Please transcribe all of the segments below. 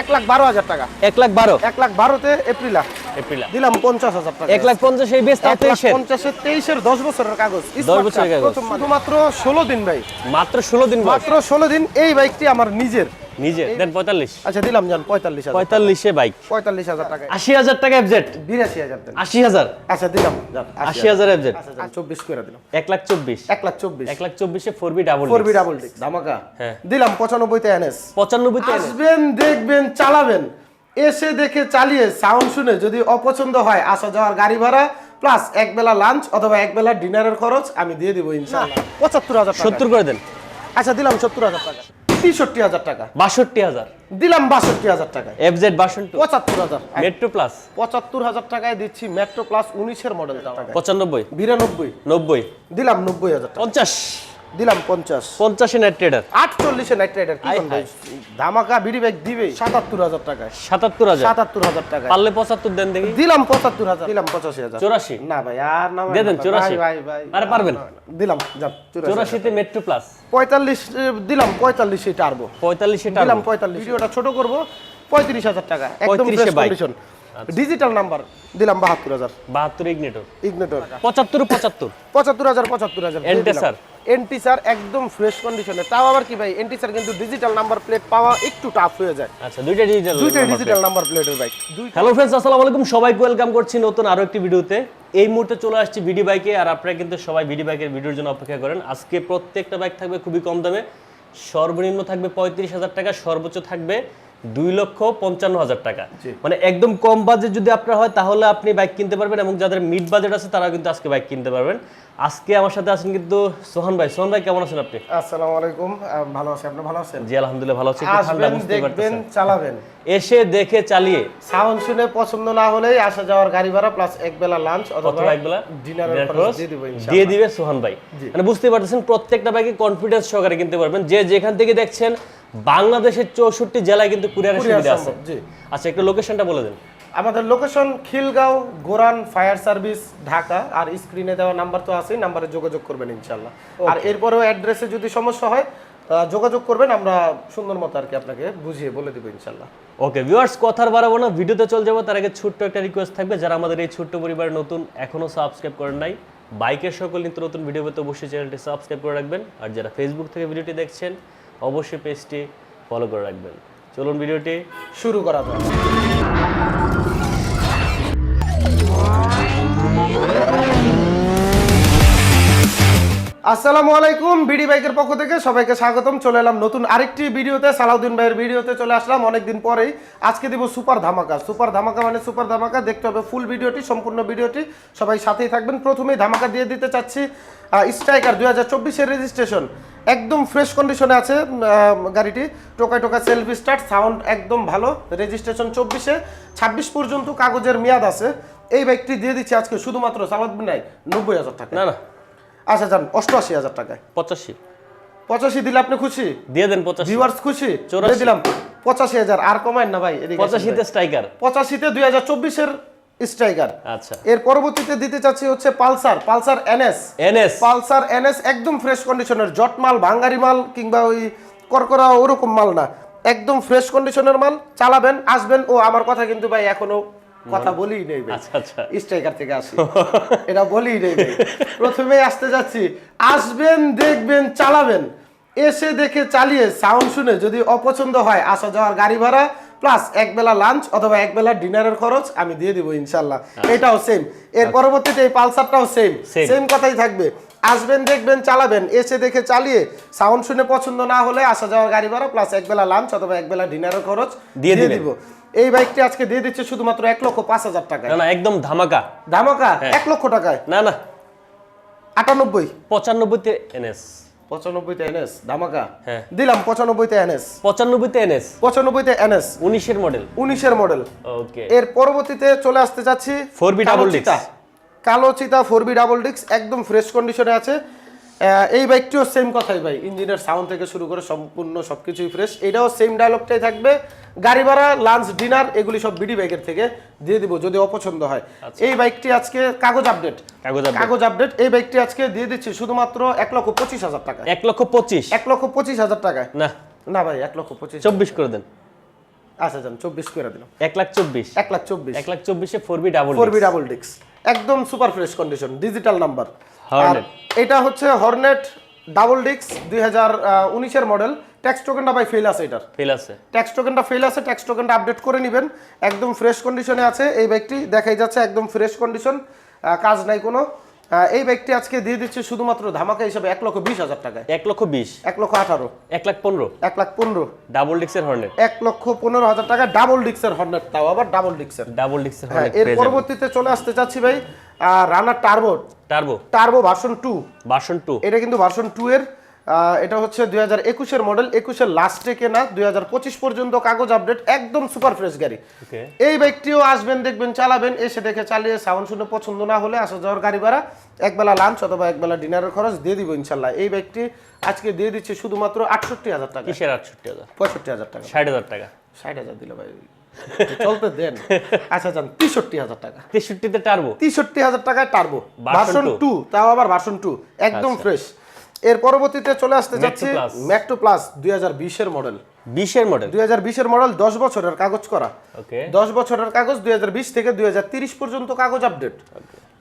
এক লাখ বারো হাজার টাকা। এক লাখ বারো। এক লাখ বারোতে এপ্রিলা। এপ্রিল। দিলাম পঞ্চাশ হাজার টাকা। এক লাখ পঞ্চাশ এই তেইশের দশ বছরের কাগজ। দশ বছরের কাগজ। প্রথম ষোলো দিন ভাই। মাত্র ষোলো দিন মাত্র ষোলো দিন এই বাইকটি আমার নিজের। নিজে দেন পঁয়তাল্লিশ। আচ্ছা দিলাম হাজার পঁয়তাল্লিশে বাইক। পঁয়তাল্লিশ হাজার টাকা। আশি হাজার টাকা এফজেড দেন আচ্ছা দিলাম এফজেড আচ্ছা করে দিলাম। ডাবল ডাবল ধামাকা। হ্যাঁ। দিলাম এনএস। আসবেন দেখবেন চালাবেন। এসে দেখে চালিয়ে সাউন্ড শুনে যদি অপছন্দ হয় আসা যাওয়ার গাড়ি ভাড়া প্লাস এক বেলা লাঞ্চ অথবা এক বেলা ডিনারের খরচ আমি দিয়ে দিব ইনশাআল্লাহ। পঁচাত্তর হাজার টাকা। সত্তর করে দেন। আচ্ছা দিলাম সত্তর হাজার টাকা। তেষট্টি হাজার টাকা। বাষট্টি হাজার। দিলাম বাষট্টি হাজার টাকা এফজেড বাষট্টি। পঁচাত্তর হাজার। মেট্রো প্লাস পঁচাত্তর হাজার টাকায় দিচ্ছি মেট্রো প্লাস উনিশের মডেল পঁচানব্বই। বিরানব্বই। নব্বই। দিলাম নব্বই হাজার পঞ্চাশ। দিলাম পঞ্চাশ। পঞ্চাশে নেট ট্রেডার আটচল্লিশে নাইট রাইডার কি আয় ধামাকা বিডি ব্যাগ দিবে। সাতাত্তর হাজার টাকায়। সাতাত্তর হাজার। সাতাত্তর হাজার টাকায়। পারলে পঁচাত্তর দেন দেখি। দিলাম পঁচাত্তর হাজার। দিলাম পঁচাশি হাজার। চৌরাশি। না ভাই আর না ভাই, দেন, না, চৌরাশি। ভাই, ভাই, আরে পারবেন। দিলাম যান চৌরাশি চৌরাশিতে মেট্রো প্লাস পঁয়তাল্লিশ এ, দিলাম পঁয়তাল্লিশ এটা আরবো পঁয়তাল্লিশে দিলাম পঁয়তাল্লিশ। ভিডিওটা ছোট করব। পঁয়ত্রিশ হাজার টাকা একদম ফ্রেশ কন্ডিশন ডিজিটাল নাম্বার দিলাম বাহাত্তর হাজার। বাহাত্তর ইগনেটর ইগনেটর পঁচাত্তর পঁচাত্তর। পঁচাত্তর হাজার পঁচাত্তর হাজার। Enticer। এন্টিসার একদম ফ্রেশ কন্ডিশনে তাও আবার কি ভাই এন্টিসার কিন্তু ডিজিটাল নাম্বার প্লেট পাওয়া একটু টাফ হয়ে যায়। আচ্ছা দুইটা ডিজিটাল দুইটাই ডিজিটাল নাম্বার প্লেটের বাইক হ্যালো ফ্রেন্ডস আসসালামু আলাইকুম। সবাইকে ওয়েলকাম করছি নতুন আরও একটি ভিডিওতে। এই মুহূর্তে চলে আসছি ভিডি বাইকে আর আপনারা কিন্তু সবাই ভিডি বাইকের ভিডিওর জন্য অপেক্ষা করেন। আজকে প্রত্যেকটা বাইক থাকবে খুবই কম দামে। সর্বনিম্ন থাকবে পঁয়ত্রিশ হাজার টাকা সর্বোচ্চ থাকবে দুই লক্ষ পঞ্চান্ন হাজার টাকা। মানে একদম কম বাজেট যদি আপনার হয় তাহলে আপনি বাইক কিনতে পারবেন এবং যাদের মিড বাজেট আছে তারা কিন্তু আজকে বাইক কিনতে পারবেন। আজকে আমার সাথে আছেন কিন্তু সোহান ভাই। সোহান ভাই কেমন আছেন আপনি? আসসালামু আলাইকুম। ভালো আছি। আপনি ভালো আছেন? জি আলহামদুলিল্লাহ ভালো আছি। ঠান্ডা বুঝতে দেখবেন পারতেছেন। চালাবেন। এসে দেখে চালিয়ে। সাউন্ড শুনে পছন্দ না হলেই আসা যাওয়ার গাড়ি ভাড়া প্লাস এক বেলা লাঞ্চ অথবা অথবা একবেলা ডিনারের খরচ খরচ দিয়ে দিব ইনশাআল্লাহ। দিয়ে দিবে সোহান ভাই। মানে বুঝতে পারতেছেন প্রত্যেকটা বাইকে কনফিডেন্স সহকারে কিনতে পারবেন। যে যেখান থেকে দেখছেন বাংলাদেশের চৌষট্টি জেলায় কিন্তু কুরিয়ারের সুবিধা আছে। আচ্ছা একটু লোকেশনটা বলে দেন। আমাদের location Khilgaon Goran fire service Dhaka. আর স্ক্রিনে দেওয়া নাম্বার তো আছেই নাম্বারে যোগাযোগ করবেন ইনশাল্লাহ আর এরপরেও অ্যাড্রেসে যদি সমস্যা হয় যোগাযোগ করবেন আমরা সুন্দর মতো আর কি আপনাকে বুঝিয়ে বলে দিব ইনশাল্লাহ ওকে ভিউয়ার্স কথার বাড়াবো না ভিডিওতে চলে যাব তার আগে ছোট্ট একটা রিকোয়েস্ট থাকবে যারা আমাদের এই ছোট্ট পরিবারে নতুন এখনও সাবস্ক্রাইব করেন নাই বাইকের সকল নিত্য নতুন ভিডিও পেতে অবশ্যই চ্যানেলটি সাবস্ক্রাইব করে রাখবেন আর যারা ফেসবুক থেকে ভিডিওটি দেখছেন অবশ্যই পেজটি ফলো করে রাখবেন। চলুন ভিডিওটি শুরু করা যাক। আসসালামু আলাইকুম, বিডি বাইকের পক্ষ থেকে সবাইকে স্বাগতম। চলে এলাম নতুন আরেকটি ভিডিওতে, সালাউদ্দিন ভাইয়ের ভিডিওতে চলে আসলাম অনেকদিন পরেই। আজকে দিব সুপার ধামাকা। সুপার ধামাকা মানে সুপার ধামাকা, দেখতে হবে ফুল ভিডিওটি, সম্পূর্ণ ভিডিওটি। সবাই সাথেই থাকবেন। প্রথমেই ধামাকা দিয়ে দিতে চাচ্ছি স্ট্রাইকার দুই হাজার চব্বিশের রেজিস্ট্রেশন একদম ফ্রেশ কন্ডিশনে আছে গাড়িটি। টোকায় টোকা সেলফ স্টার্ট সাউন্ড একদম ভালো। রেজিস্ট্রেশন চব্বিশে। ছাব্বিশ পর্যন্ত কাগজের মেয়াদ আছে। এই বাইকটি দিয়ে দিচ্ছি আজকে শুধুমাত্র সালাউদ্দিন নাই নব্বই হাজার টাকা। না না। আচ্ছা যান অষ্টআশি হাজার টাকায়। পঁচাশি। পঁচাশি দিলে আপনি খুশি? দিয়ে দেন পঁচাশি। ভিউয়ার্স খুশি। দিয়ে দিলাম। পঁচাশি হাজার আর কমায় না ভাই পঁচাশিতে স্ট্রাইকার পঁচাশিতে দুই হাজার চব্বিশের স্ট্রাইকার আচ্ছা। এর পরবর্তীতে দিতে চাচ্ছি হচ্ছে Pulsar Pulsar NS. NS. Pulsar NS একদম ফ্রেশ কন্ডিশনের জট মাল ভাঙ্গারি মাল কিংবা ওই করকরা ওরকম মাল না। একদম ফ্রেশ কন্ডিশনের মাল চালাবেন আসবেন। ও আমার কথা কিন্তু ভাই এখনও কথা বলি নেই ভাই। আচ্ছা আচ্ছা। স্ট্রাইকার থেকে আসি। এটা বলি নেই ভাই। প্রথমেই আসতে যাচ্ছি। আসবেন দেখবেন চালাবেন। এসে দেখে চালিয়ে সাউন্ড শুনে যদি অপছন্দ হয় আসা যাওয়ার গাড়ি ভাড়া প্লাস এক বেলা লাঞ্চ অথবা এক বেলা ডিনারের খরচ আমি দিয়ে দিব ইনশাল্লাহ। এটাও সেম এর পরবর্তীতে এই পালসারটাও সেম সেম কথাই থাকবে। আসবেন দেখবেন চালাবেন। এসে দেখে চালিয়ে সাউন্ড শুনে পছন্দ না হলে আসা যাওয়ার গাড়ি ভাড়া প্লাস এক বেলা লাঞ্চ অথবা এক বেলা ডিনারের খরচ দিয়ে দিবেন। দিব। এই বাইকটি আজকে দিয়ে দিচ্ছে শুধুমাত্র এক লক্ষ পাঁচ হাজার টাকায়। না না একদম ধামাকা। ধামাকা? হ্যাঁ। এক লক্ষ টাকায়? না না। আটানব্বই? পঁচানব্বইতে এনএস। পঁচানব্বইতে এনএস? ধামাকা? হ্যাঁ। দিলাম পঁচানব্বইতে এনএস। পঁচানব্বইতে এনএস। পঁচানব্বইতে এনএস। উনিশের মডেল উনিশের মডেল ওকে এর পরবর্তীতে চলে আসতে যাচ্ছি 4B কালো double disc। কালো চিতা ফোর বি ডাবল ডিক্স একদম ফ্রেশ কন্ডিশনে আছে। এই বাইকটিও সেম কথাই ভাই। ইঞ্জিনের সাউন্ড থেকে শুরু করে সম্পূর্ণ সবকিছুই ফ্রেশ এটাও সেম ডায়লগটাই থাকবে। গাড়ি ভাড়া লাঞ্চ ডিনার এগুলি সব বিডি বাইকের থেকে দিয়ে দিব যদি অপছন্দ হয়। এই বাইকটি আজকে কাগজ আপডেট আচ্ছা। কাগজ আপডেট এই বাইকটি আজকে দিয়ে দিচ্ছি শুধুমাত্র এক লক্ষ পঁচিশ হাজার টাকা এক লক্ষ পঁচিশ? এক লক্ষ পঁচিশ হাজার টাকায়। না। না ভাই এক লক্ষ পঁচিশ চব্বিশ করে দেন। আচ্ছা যান চব্বিশ করে দিলাম। এক লাখ চব্বিশ। এক লাখ চব্বিশ। এক লাখ চব্বিশে four B double four B double ডিক্স একদম super fresh condition digital number. আর এটা হচ্ছে হর্নেট ডাবল ডিক্স দুই হাজার উনিশের মডেল ট্যাক্স টোকেনটা ভাই ফেল আছে এটার। ফেল আছে। ট্যাক্স টোকেনটা ফেল আছে ট্যাক্স টোকেনটা আপডেট করে নেবেন। একদম ফ্রেশ কন্ডিশনে আছে। এই বাইকটি দেখাই যাচ্ছে একদম ফ্রেশ কন্ডিশন কাজ নাই কোনো। এই ব্যক্তি আজকে দিয়ে দিচ্ছে শুধুমাত্র ধামাকা হিসাবে এক লক্ষ বিশ হাজার টাকা এক লক্ষ বিশ। এক লক্ষ আঠারো। এক লাখ পনেরো। এক লাখ পনেরো। ডাবল ডিক্সের হর্নেট। এক লক্ষ পনেরো হাজার টাকা ডাবল ডিক্সের হর্নেট তাও আবার ডাবল ডিক্সের। ডাবল ডিক্সের হ্যাঁ হর্নেট এর পরবর্তীতে চলে আসতে চাচ্ছি ভাই Runner Turbo. Turbo. Turbo version two. Version two. এটা কিন্তু ভার্সন টু এর এটা হচ্ছে দুই হাজার একুশের মডেল একুশের লাস্টে কেনা দুই হাজার পঁচিশ পর্যন্ত কাগজ আপডেট একদম সুপার ফ্রেশ গাড়ি। এই বাইকটিও আসবেন দেখবেন চালাবেন এসে দেখে চালিয়ে সাউন্ড শুনে পছন্দ না হলে আসা যাওয়ার গাড়ি ভাড়া একবেলা লাঞ্চ অথবা একবেলা ডিনারের খরচ দিয়ে দিব ইনশাল্লাহ। এই বাইকটি আজকে দিয়ে দিচ্ছে শুধুমাত্র আটষট্টি হাজার টাকা। কিসের আটষট্টি হাজার? পঁয়ষট্টি হাজার টাকা। ষাট হাজার টাকা। ষাট হাজার দিলে ভাই চলতে দেন। আচ্ছা যান তেষট্টি হাজার টাকা। তেষট্টিতে টার্বো তেষট্টি হাজার টাকায় টার্বো ভার্সন। টু তাও আবার ভার্সন টু একদম ফ্রেশ এর পরবর্তীতে চলে আসতে যাচ্ছি। ম্যাকটো প্লাস দুই হাজার বিশের মডেল বিশের মডেল দুই হাজার বিশের মডেল দশ বছরের কাগজ করা। দশ বছরের কাগজ দুই হাজার বিশ থেকে দুই পর্যন্ত কাগজ update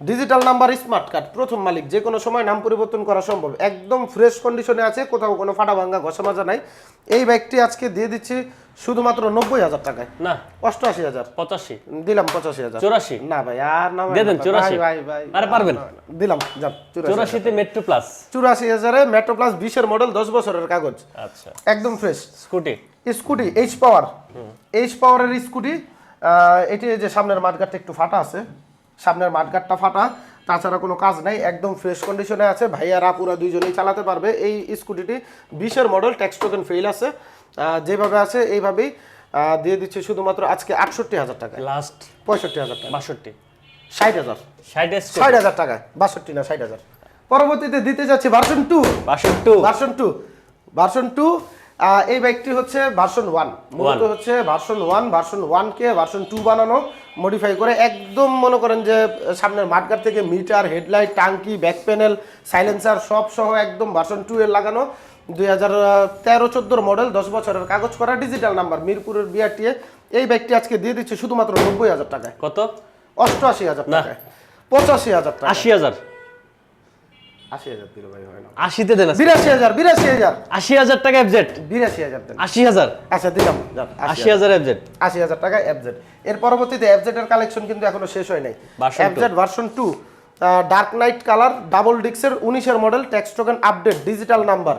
digital number smart card প্রথম মালিক যে কোনো সময় নাম পরিবর্তন করা সম্ভব। একদম ফ্রেশ কন্ডিশনে আছে কোথাও কোনো ফাটা ভাঙ্গা ঘষা মাজা নাই। এই বাইকটি আজকে দিয়ে দিচ্ছি শুধুমাত্র নব্বই হাজার টাকায়। না। অষ্টআশি হাজার। পঁচাশি। দিলাম পঁচাশি হাজার। চৌরাশি। না ভাই আর না দিয়ে দেন, চুরাশি। ভাই, ভাই, আরে পারবেন। দিলাম যান চৌরাশিতে মেট্রো প্লাস চুরাশি হাজারে মেট্রো প্লাস বিশের মডেল দশ বছরের কাগজ। আচ্ছা। একদম fresh scooty scooty H power H পাওয়ারের স্কুটি এটি যে সামনের মাঠগাটটা একটু ফাটা আছে সামনের মাঠঘাটটা ফাটা। তাছাড়া কোনো কাজ নাই একদম ফ্রেশ কন্ডিশনে আছে। ভাইয়ারা পুরা দুইজনেই চালাতে পারবে। এই স্কুটিটি বিশের মডেল ট্যাক্স টোকেন ফেল আছে। যেভাবে আছে এইভাবেই দিয়ে দিচ্ছে শুধুমাত্র আজকে আটষট্টি হাজার টাকা লাস্ট পঁয়ষট্টি হাজার টাকা। বাষট্টি। ষাট হাজার। ষাট হাজার টাকা বাষট্টি না ষাট হাজার। পরবর্তীতে দিতে যাচ্ছি ভার্সন টু বাষট্টি ভার্সন টু ভার্সন টু এই বাইকটি হচ্ছে ভার্সন ওয়ান মূলত হচ্ছে ভার্সন ওয়ান ভার্সন ওয়ান কে ভার্সন টু বানানো মডিফাই করে একদম মনে করেন যে সামনের মাঠগার থেকে মিটার হেডলাইট টাঙ্কি ব্যাক প্যানেল সাইলেন্সার সব সহ একদম ভার্সন টু এর লাগানো। দুই হাজার তেরো চোদ্দোর মডেল দশ বছরের কাগজ করা ডিজিটাল নাম্বার মিরপুরের বিআরটিএ এই ব্যাগটি আজকে দিয়ে দিচ্ছে শুধুমাত্র নব্বই হাজার টাকায়। কত? অষ্টআশি হাজার টাকায়। পঁচাশি হাজার টাকা আশি হাজার। আশিতে দেন আজকে। বিরাশি হাজার বিরাশি হাজার। আশি হাজার টাকা এফজেড বিরাশি হাজার দেন। আশি হাজার? আচ্ছা দিলাম আশি হাজার এফজেড আশি হাজার টাকা এফজেড এর পরবর্তীতে কালেকশন কিন্তু এখনও শেষ হয় নাই। Version two dark night colour double ডিক্সের উনিশের model tax token update digital number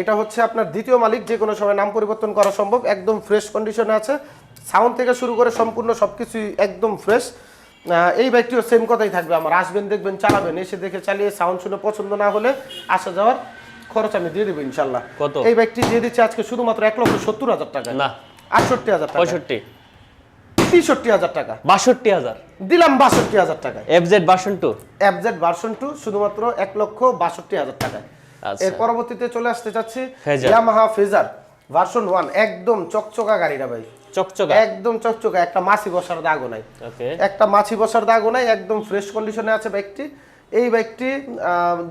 এটা হচ্ছে আপনার দ্বিতীয় মালিক যে কোনো সময় নাম পরিবর্তন করা সম্ভব একদম ফ্রেশ কন্ডিশনে আছে। সাউন্ড থেকে শুরু করে সম্পূর্ণ সব কিছুই একদম ফ্রেশ এই বাইকটিও সেম কথাই থাকবে আমার। আসবেন দেখবেন চালাবেন এসে দেখে চালিয়ে সাউন্ড শুনে পছন্দ না হলে আসা যাওয়ার খরচ আমি দিয়ে দেবো ইনশাল্লাহ। কত? এই বাইকটি দিয়ে দিচ্ছে আজকে শুধুমাত্র এক লক্ষ সত্তর হাজার টাকা। না। আটষট্টি হাজার টাকা। পঁয়ষট্টি। তেষট্টি হাজার টাকা। বাষট্টি হাজার। দিলাম বাষট্টি হাজার এফজেড বাসন টু এফজেড ভার্সন টু শুধুমাত্র এক লক্ষ বাষট্টি হাজার টাকায়। আচ্ছা। এর পরবর্তীতে চলে আসতে চাচ্ছি Fazer. Yamaha Fazer version one একদম চকচকা গাড়িটা ভাই। চকচকা? একদম চকচকা একটা মাছি বসার দাগও নাই। ওকে। একটা মাছি বসার দাগও নাই একদম ফ্রেশ কন্ডিশনে আছে বাইকটি এই বাইকটি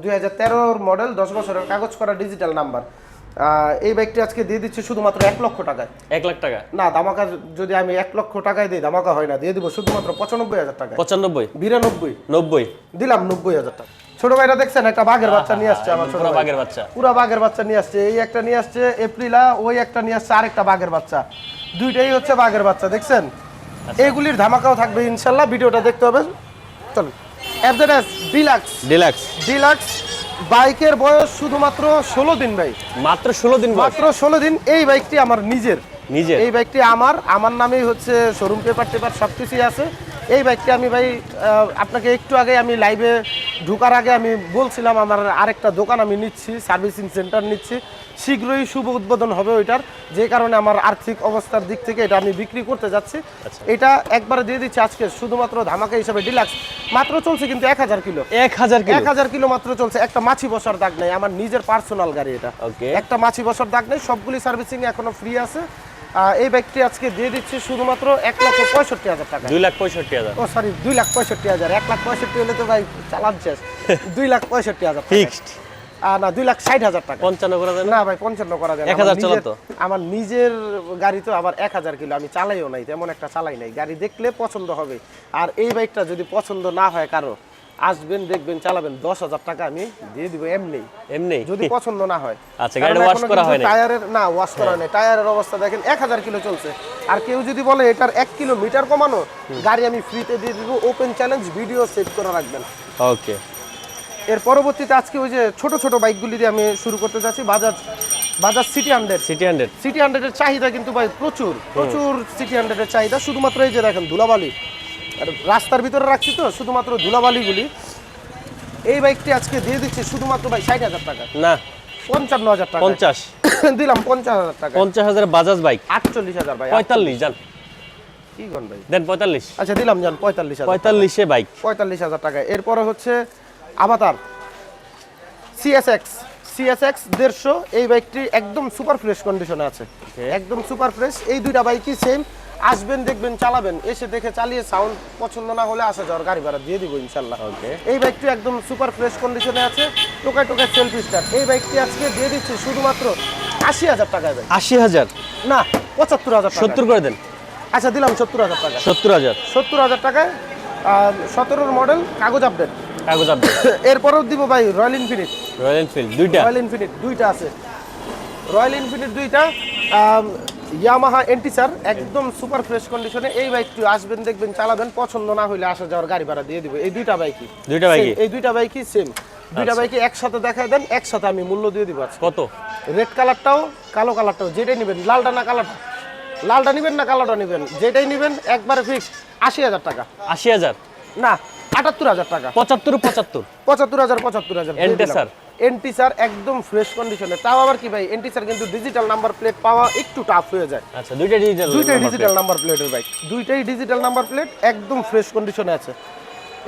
দুই হাজার মডেল দশ বছরের কাগজ করা ডিজিটাল নাম্বার এই বাইকটি আজকে দিয়ে দিচ্ছি শুধুমাত্র এক লক্ষ টাকায়। এক লাখ টাকা? না ধামাকা যদি আমি এক লক্ষ টাকায় দিই ধামাকা হয় না দিয়ে দিব শুধুমাত্র পঁচানব্বই হাজার টাকা পঁচানব্বই? বিরানব্বই। নব্বই? দিলাম নব্বই হাজার টাকা। ছোট ভাইরা দেখছেন একটা বাঘের বাচ্চা নিয়ে আসছে আমার ছোট বাঘের বাচ্চা। পুরা বাঘের বাচ্চা নিয়ে আসছে এই একটা নিয়ে আসছে এপ্রিলা ওই একটা নিয়ে আসছে আরেকটা বাঘের বাচ্চা। দুইটাই হচ্ছে বাঘের বাচ্চা দেখছেন? এগুলির ধামাকাও থাকবে ইনশাল্লাহ। ভিডিওটা দেখতে হবে। চল এফজেডএস ডিলাক্স ডিলাক্স ডিলাক্স বাইকের বয়স শুধুমাত্র ষোলো দিন ভাই। মাত্র ষোলো দিন মাত্র ষোলো দিন। এই বাইকটি আমার নিজের। নিজে এই বাইকটি আমার। আমার নামেই হচ্ছে শোরুম পেপার টেপার সব কিছুই আছে। এই বাইকটি আমি ভাই আপনাকে একটু আগে আমি লাইভে ঢোকার আগে আমি বলছিলাম আমার আরেকটা দোকান আমি নিচ্ছি সার্ভিসিং সেন্টার নিচ্ছি। শীঘ্রই শুভ উদ্বোধন হবে ওইটার যে কারণে আমার আর্থিক অবস্থার দিক থেকে এটা আমি বিক্রি করতে যাচ্ছি। এটা একবারে দিয়ে দিচ্ছি আজকে শুধুমাত্র ধামাকা হিসাবে ডিলাক্স মাত্র চলছে কিন্তু এক হাজার কিলো। এক হাজার এক হাজার কিলো মাত্র চলছে একটা মাছি বসার দাগ নেই আমার নিজের পার্সোনাল গাড়ি এটা। একটা মাছি বসার দাগ নেই সবগুলি সার্ভিসিং এখনও ফ্রি আছে। এই বাইকটি আজকে দিয়ে দিচ্ছি শুধুমাত্র এক লক্ষ পঁয়ষট্টি হাজার টাকা দুই লাখ পঁয়ষট্টি হাজার। ও সরি দুই লাখ পঁয়ষট্টি হাজার। এক লাখ পঁয়ষট্টি হলে তো ভাই চালান শেষ। দুই লাখ পঁয়ষট্টি হাজার। ফিক্সড না দুই লাখ ষাট হাজার টাকা পঞ্চান্ন করা যায় না? ভাই পঞ্চান্ন করা যায় না। 1000 আমার নিজের- চালান তো? আমার নিজের গাড়ি তো আবার এক হাজার কিলো। আমি চালাইও নাই তেমন একটা চালাই নাই। গাড়ি দেখলে পছন্দ হবে। আর এই বাইকটা যদি পছন্দ না হয় কারও আসবেন দেখবেন চালাবেন। দশ হাজার টাকা আমি দিয়ে দিব এমনি। এমনি? যদি পছন্দ না হয়। আচ্ছা, wash এখনও করা হয়। টায়ারের না ওয়াশ করা নেই। টায়ারের অবস্থা দেখেন এক হাজার কিলো চলছে। আর কেউ যদি বলে এটার এক কিলোমিটার কমানো গাড়ি আমি ফ্রিতে দিয়ে দিব ওপেন চ্যালেঞ্জ ভিডিও সেট করে রাখবেন ওকে এর পরবর্তীতে আজকে ওই যে ছোট ছোট বাইকগুলি দিয়ে আমি শুরু করতে যাচ্ছি Bajaj Bajaj CT hundred CT hundred CT হান্ড্রেডের চাহিদা কিন্তু ভাই প্রচুর প্রচুর সিটি হান্ড্রেডের চাহিদা। শুধুমাত্র এই যে দেখেন ধুলাবালি। রাস্তার ভিতরে রাখছি তো শুধুমাত্র ধুলাবালিগুলি। এই বাইকটি আজকে দিয়ে দিচ্ছি শুধুমাত্র ভাই ষাট হাজার টাকা। না। পঞ্চান্ন হাজার টাকা। পঞ্চাশ। দিলাম পঞ্চাশ হাজার টাকা। পঞ্চাশ হাজার বাজাজ বাইক। আটচল্লিশ হাজার ভাই পঁয়তাল্লিশ যান কি গন ভাই? দেন পঁয়তাল্লিশ। আচ্ছা দিলাম যান পঁয়তাল্লিশ পঁয়তাল্লিশে বাইক। পঁয়তাল্লিশ হাজার টাকা। এরপরে হচ্ছে আবাতার সিএসএক্স সিএসএক্স দেড়শো। এই বাইকটি একদম সুপার ফ্রেশ কন্ডিশনে আছে। একদম সুপার ফ্রেশ এই দুইটা বাইকই সেম আসবেন দেখবেন চালাবেন। এসে দেখে চালিয়ে সাউন্ড পছন্দ না হলে আসা যাওয়ার গাড়ি ভাড়া দিয়ে দিব ইনশাল্লাহ। ওকে এই বাইকটি একদম সুপার ফ্রেশ কন্ডিশনে আছে। টোকায় টোকায় সেলফি স্টার এই বাইকটি আজকে দিয়ে দিচ্ছি শুধুমাত্র আশি হাজার টাকায় ভাই। আশি হাজার? না পঁচাত্তর হাজার সত্তর করে দেন। আচ্ছা দিলাম সত্তর হাজার টাকা সত্তর হাজার। সত্তর হাজার টাকায় সতেরোর মডেল কাগজ আপডেট কাগজ আপডেট এরপরেও দিব ভাই রয়্যাল ইনফিনিট রয়্যাল এনফিল্ড দুইটা? রয়্যাল ইনফিনিট দুইটা আছে। রয়্যাল ইনফিনিট দুইটা ইয়ামাহা এন্টিসার একদম সুপার ফ্রেশ কন্ডিশনে এই বাইকটি আসবেন দেখবেন চালাবেন পছন্দ না হইলে আসা যাওয়ার গাড়ি ভাড়া দিয়ে দিব। এই দুইটা বাইকই দুইটা বাইকই? এই দুইটা বাইকই সেম দুইটা বাইকই একসাথে দেখায় দেন একসাথে আমি মূল্য দিয়ে দিব কত? রেড কালারটাও কালো কালারটাও যেটাই নেবেন লালটা না কালারটা লালটা নেবেন না কালোটা নেবেন? যেটাই নেবেন একবারে ফিক্স আশি হাজার টাকা। আশি হাজার? না আটাত্তর হাজার টাকা। পঁচাত্তর পঁচাত্তর। পঁচাত্তর হাজার পঁচাত্তর হাজার। Enticer? এন্টিসার একদম ফ্রেশ কন্ডিশনে তাও আবার কি ভাই? এন্টিসার কিন্তু ডিজিটাল নাম্বার প্লেট পাওয়া একটু টাফ হয়ে যায়। আচ্ছা দুইটা ডিজিটাল দুইটাই ডিজিটাল নাম্বার প্লেটের বাইক দুইটাই ডিজিটাল নাম্বার প্লেট একদম ফ্রেশ কন্ডিশনে আছে।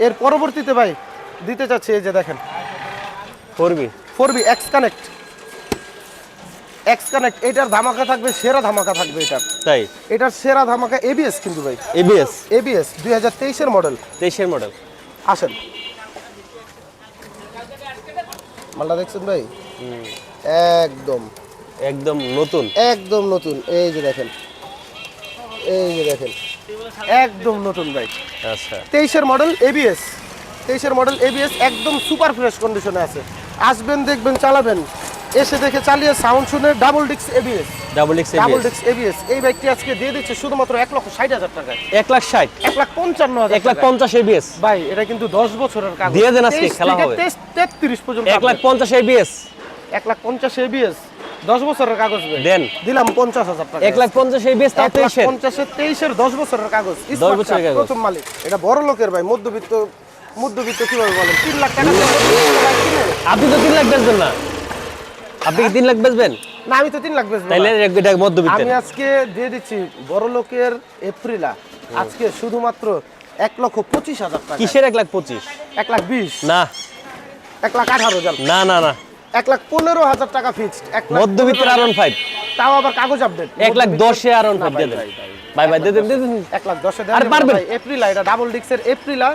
এর পরবর্তীতে ভাই দিতে চাচ্ছি এই যে দেখেন। করবি four B X connect X connect এটার ধামাকা থাকবে সেরা ধামাকা থাকবে এটার। তাই? এটার সেরা ধামাকা এবিএস কিন্তু ভাই। এবিএস এবিএস দুই হাজার তেইশের মডেল তেইশের মডেল আসেন। মালটা দেখছেন ভাই? একদম। একদম নতুন। একদম নতুন। এই যে দেখেন। এই যে দেখেন। একদম নতুন ভাই। আচ্ছা। তেইশের মডেল এবিএস তেইশের মডেল এবিএস একদম সুপার ফ্রেশ কন্ডিশনে আছে। আসবেন দেখবেন চালাবেন। এসে দেখে চালিয়ে সাউন্ড শুনে double discs ABS double x double discs ABS এই বাইকটি আজকে দিয়ে দিচ্ছে শুধুমাত্র এক লক্ষ ষাট হাজার টাকায়। এক লাখ ষাট। এক লাখ পঞ্চান্ন হাজার এক লাখ। পঞ্চাশ এবিএস ভাই এটা কিন্তু দশ বছরের কাগজ। দিয়ে দেন আজকে, 23 খেলা হবে। 23 তেত্রিশ পর্যন্ত এক লাখ পঞ্চাশ এবিএস এক লাখ পঞ্চাশ এবিএস দশ বছরের কাগজ দেন। দিলাম পঞ্চাশ হাজার টাকা। এক লাখ পঞ্চাশ এবিএস তাও এক লাখ তেইশের। পঞ্চাশের তেইশের দশ বছরের কাগজ। দশ বছরের কাগজ। প্রথম মালিক। এটা বড় লোকের ভাই মধ্যবিত্ত মধ্যবিত্ত কীভাবে বলেন? তিন লাখ টাকা? আপনি তো তিন লাখ বেচবেন না। আপনি কি তিন লাখ বেচবেন? না আমি তো তিন লাখ বেচবো তাইলে না। এটা মধ্যবিত্তের। আমি আজকে দিয়ে দিচ্ছি বড় লোকের এপ্রিলা আজকে শুধুমাত্র এক লক্ষ পঁচিশ হাজার টাকা। কিসের এক লাখ পঁচিশ? এক লাখ বিশ। না। এক লাখ আঠারো হাজার না না না। এক লাখ পনেরো হাজার টাকা ফিক্সড এক মধ্যবিত্তের আর ফাইভ তাও আবার কাগজ আপডেট এক লাখ দশে আর ফাইভ দিয়ে দেন। ভাই, ভাই। দিয়ে দেন এক লাখ দশে আর পারবেন? এপ্রিলা এটা ডাবল ডিক্সের এপ্রিলা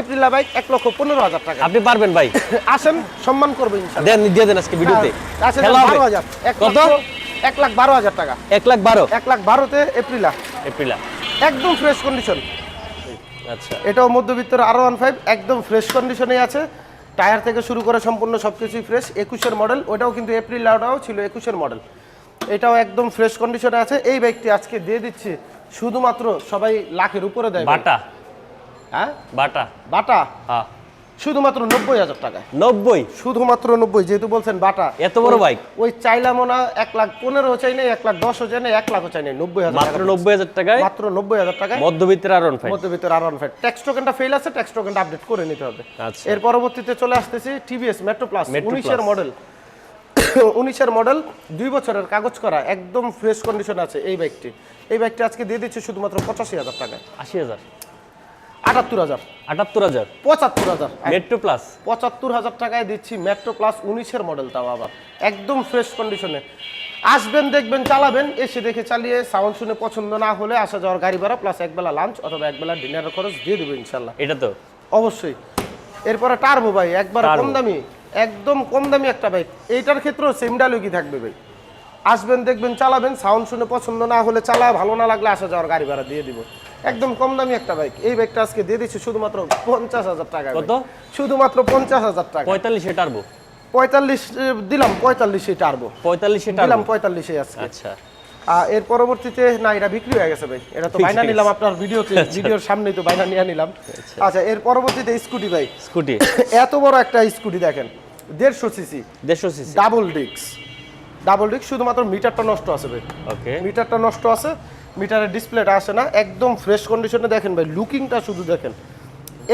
এপ্রিলা বাইক এক লক্ষ পনেরো হাজার টাকা। আপনি পারবেন ভাই। আসেন সম্মান করব ইনশাল্লাহ। দেন দিয়ে দেন আজকে ভিডিওতে। আসেন বারো হাজার। এক কত? এক লাখ বারো হাজার টাকা। এক লাখ বারো? এক লাখ বারোতে এপ্রিলা এপ্রিলা একদম ফ্রেশ কন্ডিশন আচ্ছা। এটাও মধ্যবিত্তের আরও ওয়ান ফাইভ একদম ফ্রেশ কন্ডিশনেই আছে। টায়ার থেকে শুরু করে সম্পূর্ণ সব কিছুই ফ্রেশ একুশের মডেল ওটাও কিন্তু এপ্রিল ওটাও ছিল একুশের মডেল এটাও একদম ফ্রেশ কন্ডিশনে আছে। এই বাইকটি আজকে দিয়ে দিচ্ছি। শুধুমাত্র সবাই লাখের উপরে দেয় ভাই। বাটা। হ্যাঁ? বাটা। বাটা? হ্যাঁ। শুধুমাত্র নব্বই হাজার টাকায়? নব্বই? শুধুমাত্র নব্বই যেহেতু বলছেন বাটা। এত বড় বাইক? ওই না এক লাখ পনেরো চাই এক লাখ দশও চাই এক লাখও চাই নব্বই হাজার মাত্র নব্বই হাজার টাকায়? মাত্র নব্বই হাজার টাকায়? মধ্যবিত্তের আর মধ্যবিত্তের আর ট্যাক্স টোকেনটা ফেল আছে ট্যাক্স টোকেনটা আপডেট করে নিতে হবে। আচ্ছা। এর পরবর্তীতে চলে আসতেছি টিভিএস মেট্রো প্লাস উনিশের মডেল উনিশের মডেল দুই বছরের কাগজ করা একদম ফ্রেশ কন্ডিশন আছে এই বাইকটি এই বাইকটি আজকে দিয়ে দিচ্ছি শুধুমাত্র পঁচাশি হাজার টাকায়। আশি হাজার। আটাত্তর হাজার। আটাত্তর হাজার? পঁচাত্তর হাজার। মেট্রো প্লাস পঁচাত্তর হাজার টাকায় দিচ্ছি মেট্রো প্লাস উনিশের মডেল তাও আবার। একদম ফ্রেশ কন্ডিশনে আসবেন দেখবেন চালাবেন এসে দেখে চালিয়ে সাউন্ড শুনে পছন্দ না হলে আসা যাওয়ার গাড়ি ভাড়া প্লাস একবেলা লাঞ্চ অথবা একবেলা ডিনারের খরচ দিয়ে দেবো ইনশাল্লাহ। এটা তো। অবশ্যই। এরপরে টার্বো ভাই একবার কম দামি একদম কম দামি একটা বাইক এইটার ক্ষেত্রেও সেম ডায়লগই থাকবে ভাই? আসবেন দেখবেন চালাবেন সাউন্ড শুনে পছন্দ না হলে চালা ভালো না লাগলে আসা যাওয়ার গাড়ি ভাড়া দিয়ে দিব। একদম কম দামি একটা বাইক এই বাইকটা আজকে দিয়ে দিচ্ছি শুধুমাত্র পঞ্চাশ হাজার টাকা কত? শুধুমাত্র পঞ্চাশ হাজার টাকা পঁয়তাল্লিশে টার্বো পঁয়তাল্লিশ দিলাম পঁয়তাল্লিশে টারবো পঁয়তাল্লিশে দিলাম পঁয়তাল্লিশে আজকে। আচ্ছা। এর পরবর্তীতে না এটা বিক্রি হয়ে গেছে ভাই। এটা তো বাইনা নিলাম আপনার ভিডিওতে। ভিডিওর সামনেই তো বাইনা নিয়ে নিলাম। আচ্ছা। এর পরবর্তীতে স্কুটি ভাই স্কুটি এত বড় একটা স্কুটি দেখেন। দেড়শো সিসি দেড়শো সিসি ডাবল ডিক্স ডাবল ডিক্স শুধুমাত্র মিটারটা নষ্ট আছে ভাই। ওকে মিটারটা নষ্ট আছে। মিটারের ডিসপ্লেটা আসে না একদম ফ্রেশ কন্ডিশনে দেখেন ভাই লুকিংটা শুধু দেখেন।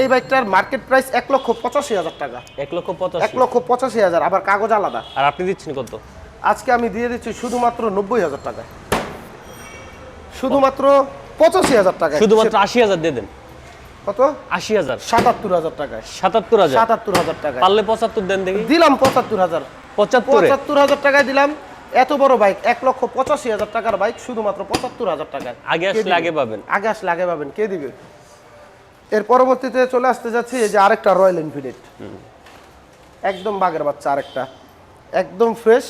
এই বাইকটার মার্কেট প্রাইস এক লক্ষ পঁচাশি হাজার টাকা। এক লক্ষ পঁচাশি। এক লক্ষ পঁচাশি হাজার আবার কাগজ আলাদা। আর আপনি দিচ্ছেন কত? আজকে আমি দিয়ে দিচ্ছি শুধুমাত্র নব্বই হাজার টাকা। শুধুমাত্র পঁচাশি হাজার টাকা শুধুমাত্র আশি হাজার দিয়ে দেন। কত? আশি হাজার। সাতাত্তর হাজার টাকায়। সাতাত্তর হাজার। সাতাত্তর হাজার টাকায়। পারলে পঁচাত্তর দেন দেখি। দিলাম পঁচাত্তর হাজার। পঁচাত্তরে। পঁচাত্তর হাজার টাকায় দিলাম। এত বড় বাইক এক লক্ষ পঁচাশি হাজার টাকার বাইক শুধুমাত্র পঁচাত্তর হাজার টাকায়। আগে আসলে আগে পাবেন। আগে আসলে আগে পাবেন। কে দিবে? এর পরবর্তীতে চলে আসতে যাচ্ছি এই যে আরেকটা রয়্যাল এনফিল্ড একদম বাগের বাচ্চা আরেকটা। একদম ফ্রেশ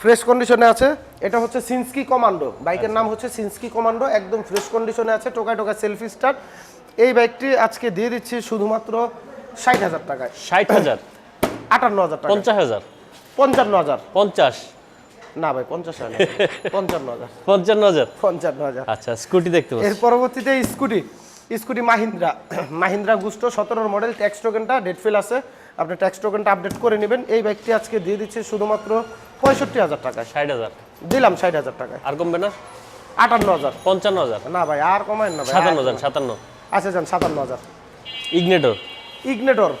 ফ্রেশ কন্ডিশনে আছে। এটা হচ্ছে সিনস্কি কমান্ডো বাইকের নাম হচ্ছে সিনস্কি কমান্ডো একদম ফ্রেশ কন্ডিশনে আছে। টোকায় টোকায় সেলফি স্টার্ট এই বাইকটি আজকে দিয়ে দিচ্ছি শুধুমাত্র ষাট হাজার টাকায়। ষাট হাজার? আটান্ন হাজার টাকা পঞ্চাশ হাজার? পঞ্চান্ন হাজার। পঞ্চাশ। না ভাই পঞ্চাশ হয় না। পঞ্চান্ন হাজার। পঞ্চান্ন হাজার? পঞ্চান্ন হাজার। আচ্ছা স্কুটি দেখতে এর পরবর্তীতে scooty. Scooty Mahindra. Mahindra Gusto সতেরোর মডেল ট্যাক্স টোকেনটা ডেট ফেল আছে। আপনি ট্যাক্স টোকেনটা আপডেট করে নেবেন। এই বাইকটি আজকে দিয়ে দিচ্ছে শুধুমাত্র পঁয়ষট্টি হাজার টাকায়। ষাট হাজার। দিলাম ষাট হাজার টাকায়। আর কমবে না? আটান্ন হাজার। পঞ্চান্ন হাজার। না ভাই আর কমায় না ভাই সাতান্ন যান সাতান্ন। আচ্ছা যান সাতান্ন হাজার। ইগনেটর ইগনেটর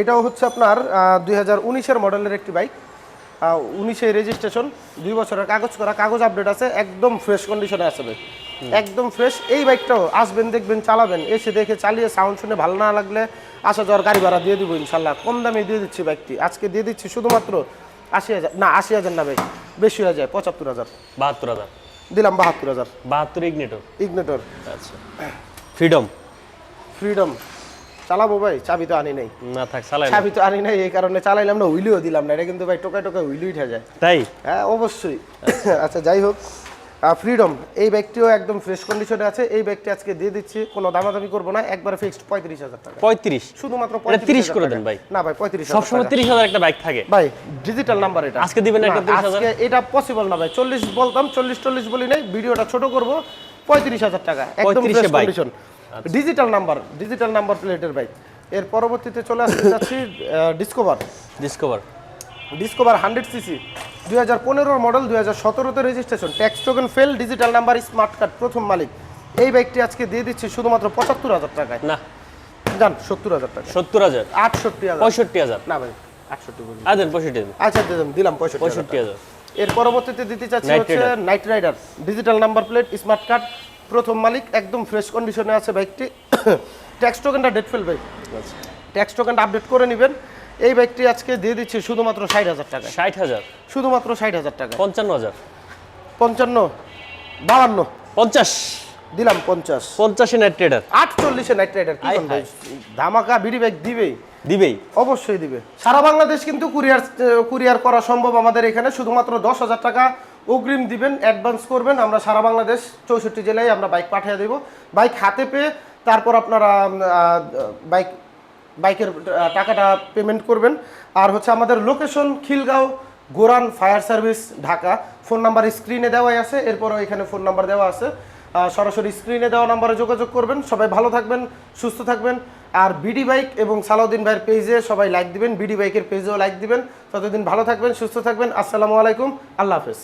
এটাও হচ্ছে আপনার দুই হাজার উনিশের মডেলের একটি বাইক উনিশে রেজিস্ট্রেশন দুই বছরের কাগজ করা কাগজ আপডেট আছে একদম ফ্রেশ কন্ডিশনে আসবে একদম ফ্রেশ এই বাইকটাও আসবেন দেখবেন চালাবেন। এসে দেখে চালিয়ে সাউন্ড শুনে ভালো না লাগলে আসা যাওয়ার গাড়ি ভাড়া দিয়ে দিব ইনশাল্লাহ। কম দামে দিয়ে দিচ্ছি বাইকটি। আজকে দিয়ে দিচ্ছি শুধুমাত্র আশি হাজার না আশি হাজার না ভাই বেশি হয়ে যায় পঁচাত্তর হাজার। বাহাত্তর হাজার। দিলাম বাহাত্তর হাজার। বাহাত্তর ইগনেটর ইগনেটর আচ্ছা। ফ্রিডম ফ্রিডম চালাবো ভাই চাবি তো আনি নাই। না থাক চালাই চাবি তো আনি নাই এই কারণে চালাইলাম না হুইলিও দিলাম না এটা কিন্তু ভাই টোকায় টোকায় হুইলি উঠে যায়। তাই? হ্যাঁ অবশ্যই। আচ্ছা যাই হোক ফ্রিডম এই ব্যাগটিও একদম ফ্রেশ কন্ডিশনে আছে এই ব্যাগটি আজকে দিয়ে দিচ্ছি কোনো দামাদামি করব না একবারে ফিক্সড পঁয়ত্রিশ হাজার টাকা। পঁয়ত্রিশ? শুধুমাত্র এটা 30 পঁয়ত্রিশ করে দেন ভাই। না ভাই পঁয়ত্রিশ সবসময় তিরিশ হাজার একটা বাইক থাকে। ভাই ডিজিটাল নাম্বার এটা। আজকে দিবেন একটা না, 30,000? আজকে এটা পসিবল না ভাই চল্লিশ বলতাম চল্লিশ চল্লিশ বলি নাই ভিডিওটা ছোট করব পঁয়ত্রিশ হাজার টাকা একদম fresh condition digital number digital number প্লেটের বাইক এর পরবর্তীতে চলে আসতে যাচ্ছি Discover Discover Discover hundred CC দুই হাজার পনেরোর মডেল দুই হাজার সতেরোতে registration tax token fail digital number smart card প্রথম মালিক। এই বাইকটি আজকে দিয়ে দিচ্ছি শুধুমাত্র পঁচাত্তর হাজার টাকায়। না। জান সত্তর হাজার টাকা সত্তর হাজার। আটষট্টি হাজার। পঁয়ষট্টি হাজার। না ভাই আটষট্টি বলি পঁয়ষট্টি আচ্ছা দিলাম দিলাম পঁয়ষট্টি পঁয়ষট্টি হাজার। এর পরবর্তীতে দিতে চাচ্ছি হচ্ছে night rider digital number plate smart card প্রথম মালিক একদম ফ্রেশ কন্ডিশনে আছে বাইকটি। ট্যাক্স টোকেনটা ডেট ফেল বাইক ট্যাক্স টোকেনটা আপডেট করে নেবেন। এই বাইকটি আজকে দিয়ে দিচ্ছি শুধুমাত্র ষাট হাজার টাকা ষাট হাজার? শুধুমাত্র ষাট হাজার টাকা পঞ্চান্ন হাজার? পঞ্চান্ন বাহান্ন। পঞ্চাশ? দিলাম পঞ্চাশ। পঞ্চাশে নাইট ট্রেডার আটচল্লিশে নাইট রাইডার ধামাকা বিডি ব্যাগ দিবেই দিবেই। অবশ্যই দিবে। সারা বাংলাদেশ কিন্তু কুরিয়ার কুরিয়ার করা সম্ভব আমাদের এখানে। শুধুমাত্র দশ হাজার টাকা অগ্রিম দিবেন অ্যাডভান্স করবেন। আমরা সারা বাংলাদেশ চৌষট্টি জেলায় আমরা বাইক পাঠিয়ে দেব। বাইক হাতে পেয়ে তারপর আপনারা বাইক বাইকের টাকাটা পেমেন্ট করবেন। আর হচ্ছে আমাদের location Khilgaon, Goran fire service Dhaka. Phone number স্ক্রিনে দেওয়াই আছে, এরপরও এখানে ফোন নাম্বার দেওয়া আছে। সরাসরি স্ক্রিনে দেওয়া নাম্বারে যোগাযোগ করবেন। সবাই ভালো থাকবেন, সুস্থ থাকবেন। আর বিডি বাইক এবং সালাউদ্দিন ভাইয়ের পেজে সবাই লাইক দিবেন বিডি বাইকের পেজেও লাইক দিবেন। ততদিন ভালো থাকবেন, সুস্থ থাকবেন। আসসালামু আলাইকুম, আল্লাহ হাফেজ।